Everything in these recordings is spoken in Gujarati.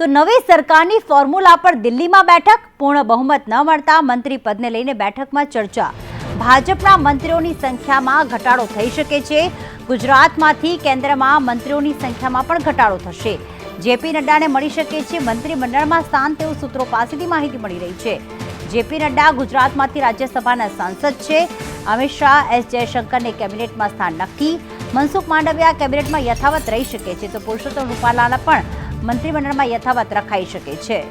તો નવી સરકારની ફોર્મ્યુલા પર દિલ્હીમાં બેઠક, પૂર્ણ બહુમત ન મળતા મંત્રી પદને લઈને બેઠકમાં ચર્ચા. ભાજપના મંત્રીઓની સંખ્યામાં ઘટાડો થઈ શકે છે. ગુજરાતમાંથી કેન્દ્રમાં મંત્રીઓની સંખ્યામાં પણ ઘટાડો થશે. જેપી નડ્ડાને મળી શકે છે મંત્રીમંડળમાં સ્થાન તેવું સૂત્રો પાસેથી માહિતી મળી રહી છે. જેપી નડ્ડા ગુજરાતમાંથી રાજ્યસભાના સાંસદ છે. અમિત શાહ, એસ જયશંકરને કેબિનેટમાં સ્થાન નક્કી. મનસુખ માંડવિયા કેબિનેટમાં યથાવત રહી શકે છે. તો પુરુષોત્તમ રૂપાલાના પણ મંત્રીમંડળમાં યથાવત રખાઈ શકે છે.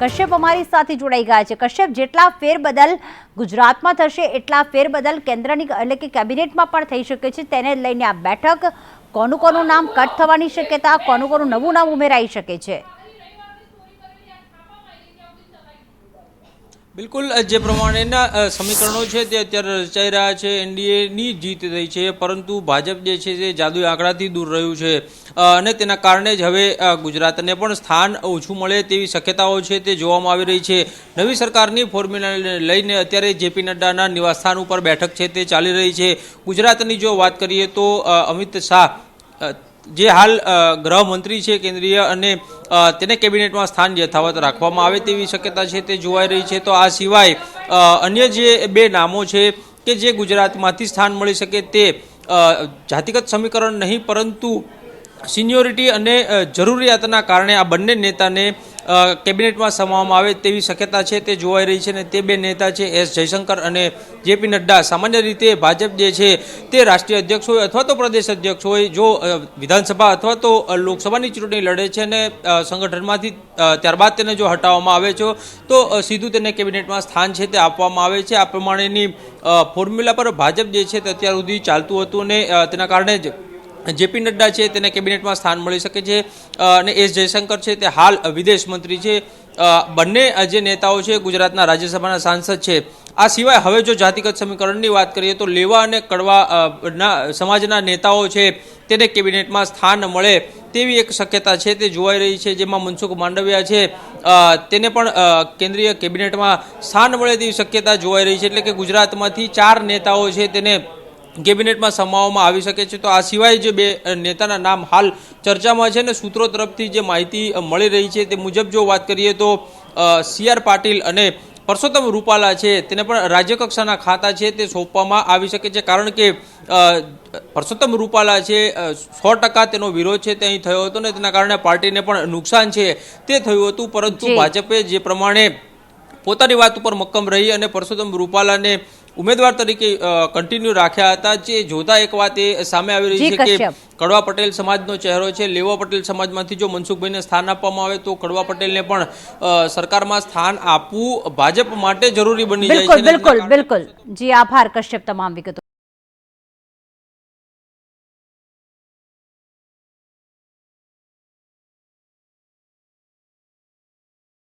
કશ્યપ અમારી સાથે જોડાઈ ગયા છે. કશ્યપ, જેટલા ફેરબદલ ગુજરાતમાં થશે, એટલા ફેરબદલ કેન્દ્રની એટલે કે કેબિનેટમાં પણ થઈ શકે છે. તેને લઈને આ બેઠક કોનું કોનું નામ કટ થવાની શક્યતા, કોનું કોનું નવું નામ ઉમેરાઈ શકે છે? બિલકુલ જે પ્રમાણેના સમીકરણો છે તે અત્યારે રચાઈ રહ્યા છે એનડીએની જીત થઈ છે, પરંતુ ભાજપ જે છે તે જાદુઈ આંકડાથી દૂર રહ્યું છે. અને તેના કારણે જ હવે ગુજરાતને પણ સ્થાન ઓછું મળે તેવી શક્યતાઓ છે તે જોવામાં આવી રહી છે. નવી સરકારની ફોર્મ્યુલાને લઈને અત્યારે જેપી નડ્ડાના નિવાસસ્થાન ઉપર બેઠક છે તે ચાલી રહી છે. ગુજરાતની જો વાત કરીએ તો અમિત શાહ જે હાલ ગૃહમંત્રી છે કેન્દ્રીય અને તેને કેબિનેટમાં સ્થાન યથાવત રાખવામાં આવે તેવી શક્યતા છે તે જોવાઈ રહી છે. તો આ સિવાય અન્ય જે બે નામો છે કે જે ગુજરાતમાંથી સ્થાન મળી શકે તે જાતિગત સમીકરણ નહીં, પરંતુ સિનિયોરિટી અને જરૂરિયાતના કારણે આ બંને નેતાને કેબિનેટમાં સમાવવામાં આવે તેવી શક્યતા છે તે જોવાઈ રહી છે અને તે બે નેતા છે એસ જયશંકર અને જેપી નડ્ડા. સામાન્ય રીતે ભાજપ જે છે તે રાષ્ટ્રીય અધ્યક્ષ હોય અથવા તો પ્રદેશ અધ્યક્ષ હોય, જો વિધાનસભા અથવા તો લોકસભાની ચૂંટણી લડે છે અને સંગઠનમાંથી ત્યારબાદ તેને જો હટાવવામાં આવે છે, તો સીધું તેને કેબિનેટમાં સ્થાન છે તે આપવામાં આવે છે. આ પ્રમાણેની ફોર્મ્યુલા પર ભાજપ જે છે તે અત્યાર સુધી ચાલતું હતું અને તેના કારણે જ જેપી નડ્ડા છે તેને કેબિનેટમાં સ્થાન મળી શકે છે અને એસ જયશંકર છે તે હાલ વિદેશ મંત્રી છે. બંને જે નેતાઓ છે ગુજરાતના રાજ્યસભાના સાંસદ છે. આ સિવાય હવે જો જાતિગત સમીકરણની વાત કરીએ તો લેવા અને કડવા સમાજના નેતાઓ છે તેને કેબિનેટમાં સ્થાન મળે તેવી એક શક્યતા છે તે જોવાઈ રહી છે. જેમાં મનસુખ માંડવિયા છે તેને પણ કેન્દ્રીય કેબિનેટમાં સ્થાન મળે તેવી શક્યતા જોવાઈ રહી છે. એટલે કે ગુજરાતમાંથી ચાર નેતાઓ છે તેને કેબિનેટમાં સમાવવામાં આવી શકે છે. તો આ સિવાય જે બે નેતાના નામ હાલ ચર્ચામાં છે ને સૂત્રો તરફથી જે માહિતી મળી રહી છે તે મુજબ જો વાત કરીએ તો સી આર પાટીલ અને પરસોત્તમ રૂપાલા છે તેને પણ રાજ્યકક્ષાના ખાતા છે તે સોંપવામાં આવી શકે છે. કારણ કે પરસોત્તમ રૂપાલા છે સો ટકા તેનો વિરોધ છે તે અહીં થયો હતો ને તેના કારણે પાર્ટીને પણ નુકસાન છે તે થયું હતું. પરંતુ ભાજપે જે પ્રમાણે પોતાની વાત ઉપર મક્કમ રહી અને પરસોત્તમ રૂપાલાને ઉમેદવાર તરીકે કન્ટિન્યુ રાખ્યા હતા. જે જોતા એક વાત એ સામે આવી રહી છે કે કડવા પટેલ સમાજનો ચહેરો છે. લેવા પટેલ સમાજમાંથી જો મનસુખભાઈને સ્થાન આપવામાં આવે તો કડવા પટેલને પણ સરકારમાં સ્થાન આપવું ભાજપ માટે જરૂરી બની જાય છે. બિલકુલ બિલકુલ. જી આભાર કશ્યપ તમામ વિગતો